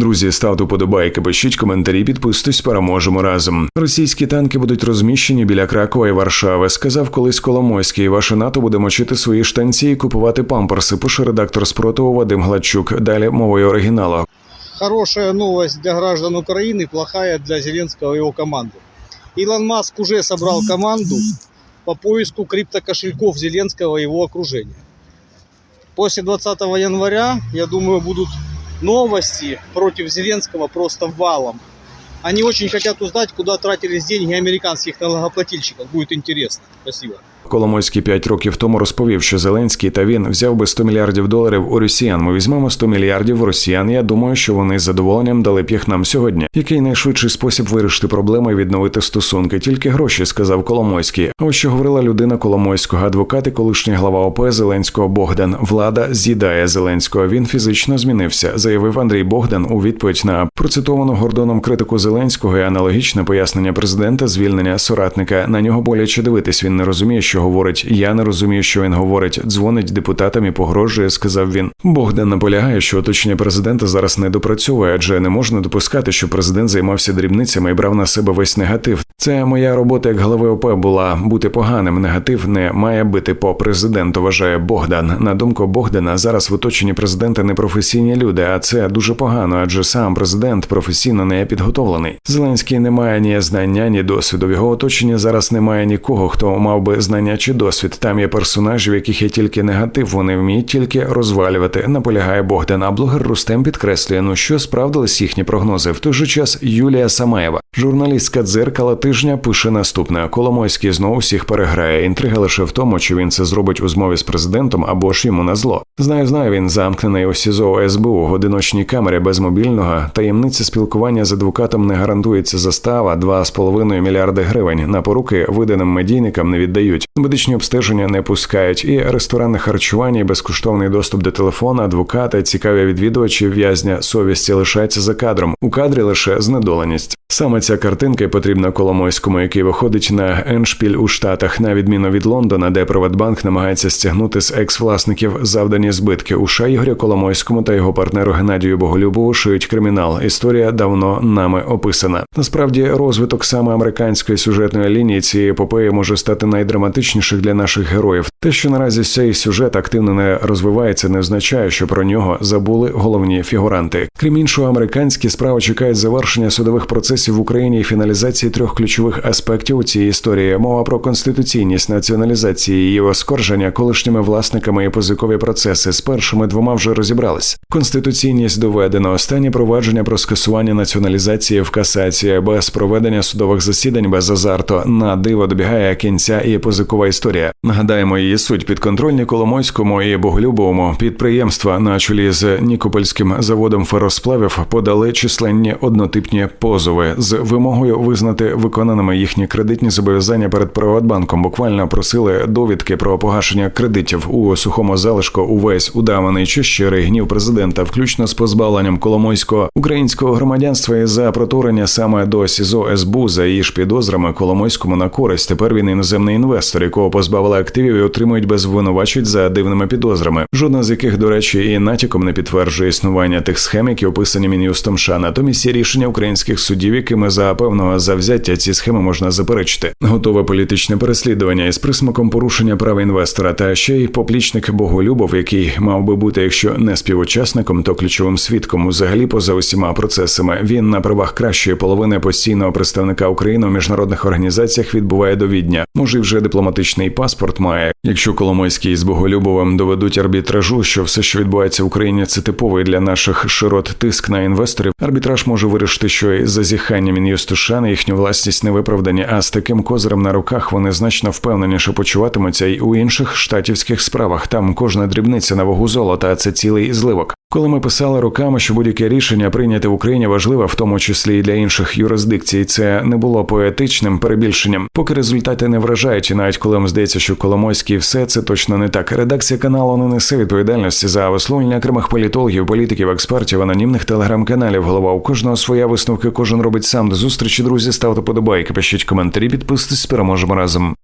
Друзі, ставте подобайки, пишіть коментарі, підписуйтесь, переможемо разом. Російські танки будуть розміщені біля Кракова і Варшави. Сказав колись Коломойський. Ваше НАТО буде мочити свої штанці і купувати памперси. Пише редактор спротиву Вадим Гладчук. Далі мовою оригіналу. Хорошая новость для граждан Украины, плохая для Зеленского и его команды. Илон Маск уже собрал команду по поиску криптокошельков Зеленского и его окружения. После 20 января, я думаю, будут новости против Зеленского просто валом. Они очень хотят узнать, куда тратились деньги американских налогоплательщиков. Будет интересно. Спасибо. Коломойський п'ять років тому розповів, що Зеленський та він взяв би 100 мільярдів доларів у росіян. Ми візьмемо 100 мільярдів у росіян. Я думаю, що вони з задоволенням дали б їх нам сьогодні. Який найшвидший спосіб вирішити проблеми і відновити стосунки? Тільки гроші, сказав Коломойський. А ось що говорила людина Коломойського, адвокат і колишній глава ОП Зеленського Богдан. Влада з'їдає Зеленського. Він фізично змінився, заявив Андрій Богдан у відповідь на процитовану Гордоном критику Зеленського і аналогічне пояснення президента звільнення соратника. На нього боляче дивитись. Він не розуміє, що говорить. Я не розумію, що він говорить. Дзвонить депутатам і погрожує, сказав він. Богдан наполягає, що оточення президента зараз не допрацьовує, адже не можна допускати, що президент займався дрібницями і брав на себе весь негатив. Це моя робота як голови ОП була бути поганим. Негатив не має бити по президенту. Вважає Богдан. На думку Богдана, зараз в оточенні президента непрофесійні люди, а це дуже погано, адже сам президент професійно не підготовлений. Зеленський не має ні знання, ні досвіду. В його оточенні зараз немає нікого, хто мав би знання чи досвід. Там є персонажі, в яких є тільки негатив. Вони вміють тільки розвалювати. Наполягає Богдан. А блогер Рустем підкреслює, ну що справдились їхні прогнози. В той же час Юлія Самаєва, журналістка дзеркала тижня, пише наступне: Коломойський знову всіх переграє. Інтрига лише в тому, чи він це зробить у змові з президентом або ж йому на зло. Знаю, знаю, він замкнений у СІЗО СБУ в одиночній камері без мобільного. Таємниця спілкування з адвокатом не гарантується застава 2,5 мільярди гривень. На поруки виданим медійникам не віддають. Медичні обстеження не пускають, і ресторанне харчування, і безкоштовний доступ до телефона, адвоката, цікаві відвідувачі в'язня совісті лишається за кадром. У кадрі лише знедоленість. Саме ця картинка й потрібна Коломойському, який виходить на Еншпіль у Штатах, на відміну від Лондона, де Приватбанк намагається стягнути з екс-власників завдані збитки. У США Коломойському та його партнеру Геннадію Боголюбову шиють кримінал. Історія давно нами описана. Насправді, розвиток саме американської сюжетної лінії цієї епопеї може стати найдраматичніших для наших героїв. Те, що наразі цей сюжет активно не розвивається, не означає, що про нього забули головні фігуранти. Крім іншого, американські справи чекають завершення судових процесів в Україні і фіналізації трьох ключових аспектів у цій історії. Мова про конституційність націоналізації її оскорження колишніми власниками і позикові процеси. З першими двома вже розібрались. Конституційність доведено. Останнє провадження про скасування націоналізації в касації без проведення судових засідань без азарту на диво добігає кінця і позикова історія. Нагадаємо її суть підконтрольні Коломойському і Боголюбовому підприємства на чолі з Нікопольським заводом феросплавів подали численні однотипні позови з вимогою визнати виконаними їхні кредитні зобов'язання перед Приватбанком. Буквально просили довідки про погашення кредитів у сухому залишку увесь удаваний чи щирий гнів президента, включно з позбавленням Коломойського українського громадянства і за протурення саме до СІЗО СБУ за її ж підозрами Коломойському на користь. Тепер він іноземний інвестор, якого позбавили активів і отримують без винувачень за дивними підозрами. Жодна з яких, до речі, і натяком не підтверджує існування тих схем, які описані мін'юстом США. Натомість є рішення українських судів, якими за певного завзяття ці схеми можна заперечити. Готове політичне переслідування із присмаком порушення прав інвестора, та ще й поплічник Боголюбов, який мав би бути, якщо не співучасником, то ключовим свідком взагалі поза усіма процесами. Він на правах кращої половини постійного представника України у міжнародних організаціях відбуває до відня. Може, вже дипломатичний паспорт має. Якщо Коломойський з Боголюбовим доведуть арбітражу, що все, що відбувається в Україні, це типовий для наших широт тиск на інвесторів. Арбітраж може вирішити, що і зазіхання мін'юсту США на їхню власність не виправдані. А з таким козирем на руках вони значно впевненіше почуватимуться й у інших штатівських справах. Там кожна дрібниця на вагу золота, а це цілий зливок. Коли ми писали роками, що будь-яке рішення прийняте в Україні важливе, в тому числі і для інших юрисдикцій, це не було поетичним перебільшенням. Поки результати не вражають, і навіть коли вам здається, що Коломойський все це точно не так. Редакція каналу не несе відповідальності за висловлення окремих політологів, політиків, експертів, анонімних телеграм-каналів. Голова у кожного своя висновки, кожен робить сам. До зустрічі, друзі. Ставте подобайки, пишіть коментарі, підписуйтесь, переможемо разом.